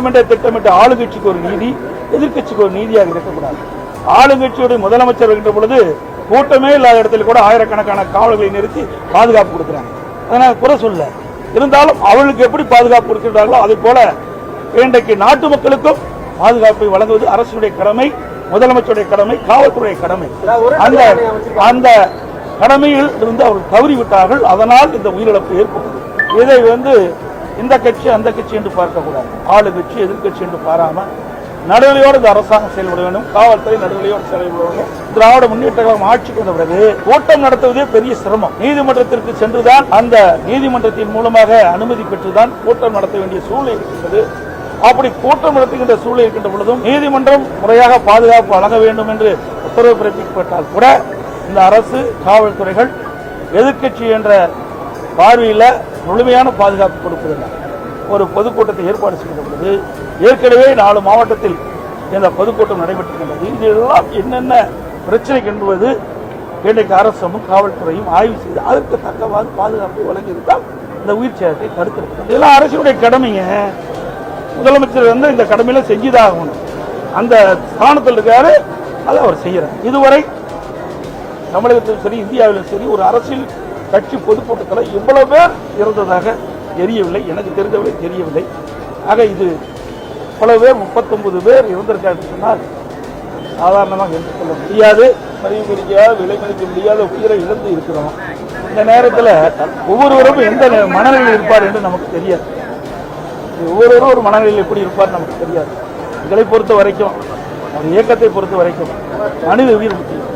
திட்டமிட்ட திட்டமிட்ட ஆளுங்கட்சிக்கு ஒரு நீதி எதிர்கட்சிக்கு ஒரு நீதியாக இருக்கக்கூடாது. ஆளுங்கட்சியுடைய முதலமைச்சர் இருக்கின்ற பொழுது கூட்டமே இல்லாத இடத்துல கூட ஆயிரக்கணக்கான காவல்களை நிறுத்தி பாதுகாப்பு கொடுக்குறாங்க. அதனால் குறை சொல்ல இருந்தாலும் அவர்களுக்கு எப்படி பாதுகாப்பு கொடுக்கிறார்களோ அதே போல இன்றைக்கு நாட்டு மக்களுக்கும் பாதுகாப்பை வழங்குவது அரசுடைய கடமை முதலமைச்சருடைய கடமை காவல்துறை கடமை. அந்த அந்த கடமையில் இருந்து அவர்கள் தவறிவிட்டார்கள். அதனால் இந்த உயிரிழப்பு ஏற்பட்டது. இதை வந்து இந்த கட்சி அந்த கட்சி என்று பார்க்கக்கூடாது. ஆளு கட்சி எதிர்கட்சி என்று பாராம நடுநிலையோடு இந்த அரசாங்கம் செயல்பட வேண்டும். காவல்துறை நடுநிலையோடு செயல்பட வேண்டும். திராவிட முன்னேற்ற கழகம் ஆட்சிக்கு வந்த பிறகு கூட்டம் நடத்துவதே பெரிய சிரமம். நீதிமன்றத்திற்கு சென்றுதான் அந்த நீதிமன்றத்தின் மூலமாக அனுமதி பெற்றுதான் கூட்டம் நடத்த வேண்டிய சூழ்நிலை இருக்கின்றது. அப்படி கூட்டம் நடத்துகின்ற சூழ்நிலை இருக்கின்ற பொழுதும் நீதிமன்றம் முறையாக பாதுகாப்பு வழங்க வேண்டும் என்று உத்தரவு பிறப்பிக்கப்பட்டால் கூட இந்த அரசு காவல்துறைகள் எதிர்க்கட்சி என்ற பார்வையில் முழுமையான பாதுகாப்பு கொடுப்பதில்லை. ஒரு பொதுக்கூட்டத்தை ஏற்பாடு செய்கின்ற ஏற்கனவே நாலு மாவட்டத்தில் இந்த பொதுக்கூட்டம் நடைபெற்றிருக்கின்றது. இதெல்லாம் என்னென்ன பிரச்சனை என்பது இன்றைக்கு அரசும் காவல்துறையும் ஆய்வு செய்து அதற்கு தக்கவாறு பாதுகாப்பை வழங்கியிருந்தால் இந்த உயிர் சேதத்தை தடுத்திருக்கிறது. இதெல்லாம் அரசுடைய கடமைங்க. முதலமைச்சர் வந்து இந்த கடமையில செஞ்சுதான் ஆகணும் அந்த ஸ்தானத்தில் இருக்காரு அதை அவர் செய்யறார். இதுவரை தமிழகத்திலும் சரி இந்தியாவிலும் சரி ஒரு அரசியல் கட்சி பொதுக்கூட்டத்தில் இவ்வளவு பேர் இருந்ததாக தெரியவில்லை. எனக்கு தெரிந்தவரை தெரியவில்லை. ஆக இது இவ்வளவு பேர் முப்பத்தொன்பது பேர் இருந்திருக்காரு சொன்னால் சாதாரணமாக என்று சொல்ல முடியாது. மதிப்பு முடியாத விலை மதிக்க முடியாத உயிரை இழந்து இருக்கிறோம். இந்த நேரத்தில் ஒவ்வொருவரும் எந்த நே- மனநிலையில் இருப்பார் என்று நமக்கு தெரியாது. ஒவ்வொருவரும் ஒரு மனநிலையில் எப்படி இருப்பார் நமக்கு தெரியாது. இதை பொறுத்த வரைக்கும் ஒரு இயக்கத்தை பொறுத்த வரைக்கும் மனித உயிர் முக்கியம்.